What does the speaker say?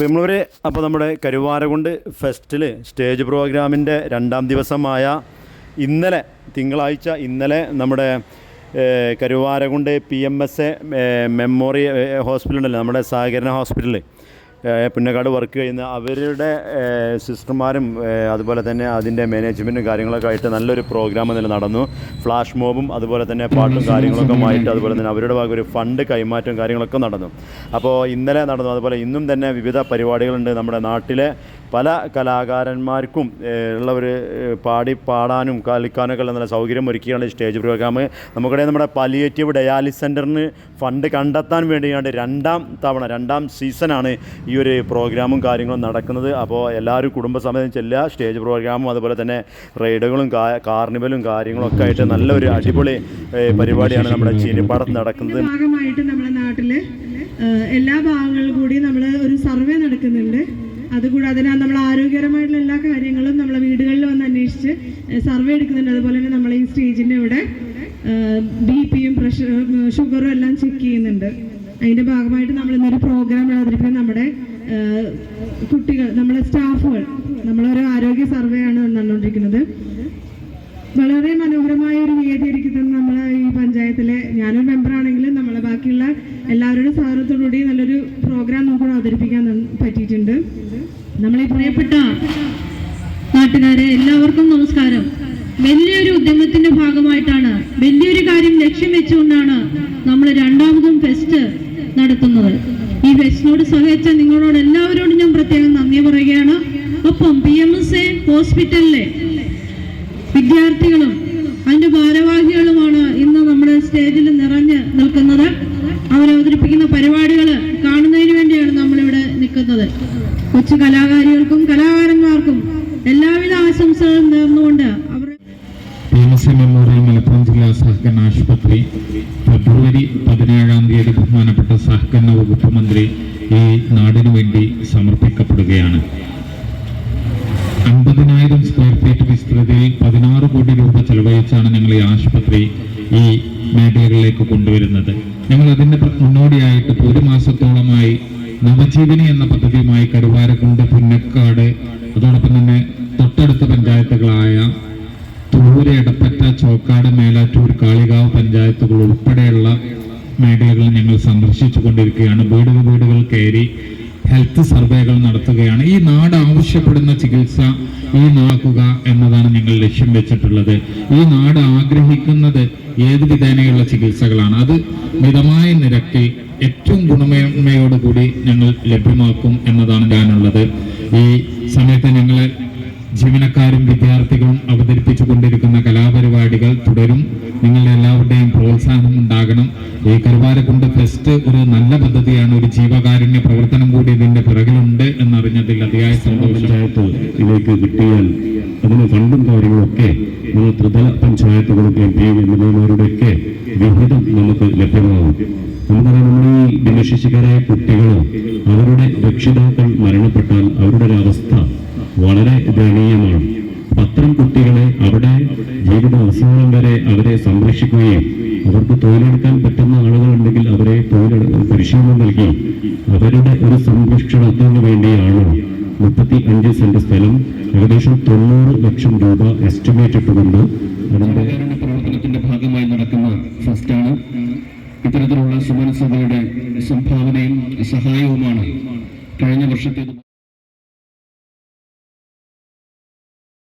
നമ്മളൊരു അപ്പോൾ നമ്മുടെ കരുവാരകുണ്ട് ഫെസ്റ്റിൽ സ്റ്റേജ് പ്രോഗ്രാമിന്റെ രണ്ടാം ദിവസമായ ഇന്നലെ തിങ്കളാഴ്ച ഇന്നലെ നമ്മുടെ Karuvarakundu P M S A memorial ഹോസ്പിറ്റലുണ്ടല്ലോ നമ്മുടെ സഹകരണ ഹോസ്പിറ്റലിൽ പുന്നക്കാട് വർക്ക് ചെയ്യുന്ന അവരുടെ സിസ്റ്റർമാരും അതുപോലെ തന്നെ അതിന്റെ മാനേജ്മെന്റും കാര്യങ്ങളൊക്കെ ആയിട്ട് നല്ലൊരു പ്രോഗ്രാം ഇന്നലെ നടന്നു. ഫ്ലാഷ് മോബും അതുപോലെ തന്നെ പാട്ടും കാര്യങ്ങളൊക്കെ ആയിട്ട് അതുപോലെ തന്നെ അവരുടെ ഭാഗം ഒരു ഫണ്ട് കൈമാറ്റവും കാര്യങ്ങളൊക്കെ നടന്നു. അപ്പോൾ ഇന്നലെ നടന്നു. അതുപോലെ ഇന്നും തന്നെ വിവിധ പരിപാടികളുണ്ട് നമ്മുടെ നാട്ടിലെ പല കലാകാരന്മാർക്കും ഏഹ്, ഉള്ള ഒരു ഏഹ്, പാടി പാടാനും കളിക്കാനൊക്കെ ഉള്ള നല്ല സൗകര്യം ഒരുക്കിയാണ് സ്റ്റേജ് പ്രോഗ്രാം. നമുക്കിടെ നമ്മുടെ പലിയേറ്റീവ് ഡയാലിസ് സെന്ററിന് ഫണ്ട് കണ്ടെത്താൻ വേണ്ടിയാണ് രണ്ടാം തവണ രണ്ടാം സീസണാണ് ഈ ഒരു പ്രോഗ്രാമും കാര്യങ്ങളും നടക്കുന്നത്. അപ്പോൾ എല്ലാവരും കുടുംബസമേതം ചെല്ലുക സ്റ്റേജ് പ്രോഗ്രാമും അതുപോലെ തന്നെ റൈഡുകളും കാർണിവലും കാര്യങ്ങളും ഒക്കെ ആയിട്ട് നല്ലൊരു അടിപൊളി പരിപാടിയാണ് നമ്മുടെ ചീനിപ്പാടത്ത് നടക്കുന്നത്. ഭാഗമായിട്ട് നമ്മുടെ നാട്ടിലെ എല്ലാ ഭാഗങ്ങളിലും കൂടി നമ്മൾ അതുകൂടാതെ തന്നെ നമ്മൾ ആരോഗ്യകരമായിട്ടുള്ള എല്ലാ കാര്യങ്ങളും നമ്മളെ വീടുകളിൽ വന്ന് അന്വേഷിച്ച് സർവേ എടുക്കുന്നുണ്ട്. അതുപോലെ തന്നെ നമ്മൾ ഈ സ്റ്റേജിന്റെ ഇവിടെ ബി പിയും പ്രഷർ ഷുഗറും എല്ലാം ചെക്ക് ചെയ്യുന്നുണ്ട്. അതിന്റെ ഭാഗമായിട്ട് നമ്മൾ ഇന്നൊരു പ്രോഗ്രാം അവതരിപ്പിക്കുന്നത് നമ്മുടെ കുട്ടികൾ നമ്മളെ സ്റ്റാഫുകൾ. നമ്മളൊരു ആരോഗ്യ സർവേ ആണ് നടന്നുകൊണ്ടിരിക്കുന്നത്. വളരെ മനോഹരമായ ഒരു വേദി ഒരുക്കുന്നത് നമ്മളെ ഈ പഞ്ചായത്തിലെ ഞാനൊരു മെമ്പറാണെങ്കിലും നമ്മളെ ബാക്കിയുള്ള എല്ലാവരുടെ സഹകരണത്തോടുകൂടി നല്ലൊരു പ്രോഗ്രാം നമുക്ക് അവതരിപ്പിക്കാൻ ന- പറ്റിയിട്ടുണ്ട് നമ്മളെ പ്രിയപ്പെട്ട നാട്ടുകാരെ എല്ലാവർക്കും നമസ്കാരം. വലിയൊരു ഉദ്യമത്തിന്റെ ഭാഗമായിട്ടാണ് വലിയൊരു കാര്യം ലക്ഷ്യം വെച്ചുകൊണ്ടാണ് നമ്മൾ രണ്ടാമതും ഫെസ്റ്റ് നടത്തുന്നത്. ഈ ഫെസ്റ്റിനോട് സഹകരിച്ച നിങ്ങളോട് എല്ലാവരോടും ഞാൻ പ്രത്യേകം നന്ദി പറയുകയാണ്. ഒപ്പം പി എം എസ് എ ഹോസ്പിറ്റലിലെ വിദ്യാർത്ഥികളും അതിന്റെ ഭാരവാഹികളുമാണ് ഇന്ന് നമ്മുടെ സ്റ്റേജിൽ നിറഞ്ഞ് നിൽക്കുന്നത്. അവരവതരിപ്പിക്കുന്ന പരിപാടികൾ നമ്മളിവിടെ നിൽക്കുന്നത് കൊച്ചു കലാകാരികൾക്കും കലാകാരന്മാർക്കും എല്ലാവിധ ആശംസകളും നേർന്നുകൊണ്ട് മെമ്മോറിയൽ മലപ്പുറം ജില്ലാ സഹകരണ ആശുപത്രി ഫെബ്രുവരി പതിനേഴാം തീയതി ബഹുമാനപ്പെട്ട സഹകരണ വകുപ്പ് മന്ത്രി ഈ നാടിനു വേണ്ടി സമർപ്പിക്കപ്പെടുകയാണ്. അൻപതിനായിരം സ്ക്വയർ ഫീറ്റ് വിസ്തൃതിയിൽ പതിനാറ് കോടി രൂപ ചെലവഴിച്ചാണ് ഞങ്ങൾ ഈ ആശുപത്രി ഈ മേഖലകളിലേക്ക് കൊണ്ടുവരുന്നത്. ഞങ്ങൾ അതിന്റെ മുന്നോടിയായിട്ട് ഒരു മാസത്തോളമായി നവജീവനി എന്ന പദ്ധതിയുമായി കരുവാരക്കുണ്ട് പുന്നക്കാട് അതോടൊപ്പം തന്നെ തൊട്ടടുത്ത പഞ്ചായത്തുകളായ തൂര് എടപ്പറ്റ ചോക്കാട് മേലാറ്റൂർ കാളികാവ് പഞ്ചായത്തുകൾ ഉൾപ്പെടെയുള്ള മേഖലകൾ ഞങ്ങൾ സന്ദർശിച്ചു കൊണ്ടിരിക്കുകയാണ്. വീടുകൾ വീടുകൾ കയറി ഹെൽത്ത് സർവേകൾ നടത്തുകയാണ്. ഈ നാട് ആവശ്യപ്പെടുന്ന ചികിത്സ ഈ നാക്കുക എന്നതാണ് ഞങ്ങൾ ലക്ഷ്യം വെച്ചിട്ടുള്ളത്. ഈ നാട് ആഗ്രഹിക്കുന്നത് ഏത് വിധേനയുള്ള ചികിത്സകളാണ്? അത് മിതമായ നിരക്കിൽ ഏറ്റവും ഗുണമേന്മയോടുകൂടി ഞങ്ങൾ ലഭ്യമാക്കും എന്നതാണ് ഞാനുള്ളത്. ഈ സമയത്ത് ഞങ്ങൾ ജീവനക്കാരും വിദ്യാർത്ഥികളും അവതരിപ്പിച്ചു കൊണ്ടിരിക്കുന്ന കലാപരിപാടികൾ തുടരും. നിങ്ങളുടെ എല്ലാവരുടെയും പ്രോത്സാഹനം ഉണ്ടാകണം. ഈ കരുവാരക്കുണ്ട് ഫെസ്റ്റ് ഒരു നല്ല പദ്ധതിയാണ്. ഒരു ജീവകാരുണ്യ പ്രവർത്തനം കൂടി ഇതിന്റെ പിറകിലുണ്ട് എന്നറിഞ്ഞതിൽ അതിയായ പഞ്ചായത്ത് ഇതിലേക്ക് കിട്ടിയാൽ അതിന് ഫണ്ടും കാര്യങ്ങളൊക്കെ ത്രിതല പഞ്ചായത്തുകളൊക്കെ പി വിഹിതം നമുക്ക് ഈ ഭിന്നശേഷിക്കാരായ കുട്ടികളോ അവരുടെ രക്ഷിതാക്കൾ മരണപ്പെട്ടാൽ അവരുടെ ഒരു അവസ്ഥ വളരെ ദയനീയമാണ്. അത്തരം കുട്ടികളെ അവിടെ ജീവിത അവസാനം വരെ അവരെ സംരക്ഷിക്കുകയും അവർക്ക് തൊഴിലെടുക്കാൻ പറ്റുന്ന ആളുകളുണ്ടെങ്കിൽ അവരെ തൊഴിലെടു പരിശീലനം നൽകി അവരുടെ ഒരു സംരക്ഷണത്തിന് വേണ്ടിയാണ് മുപ്പത്തി അഞ്ച് സെന്റ് സ്ഥലം ഏകദേശം തൊണ്ണൂറ് ലക്ഷം രൂപ എസ്റ്റിമേറ്റ് ഇട്ടുകൊണ്ട് അതിന്റെ സുമനസ്സുകളുടെ സംഭാവനയും സഹായവുമാണ്. കഴിഞ്ഞ വർഷത്തേത്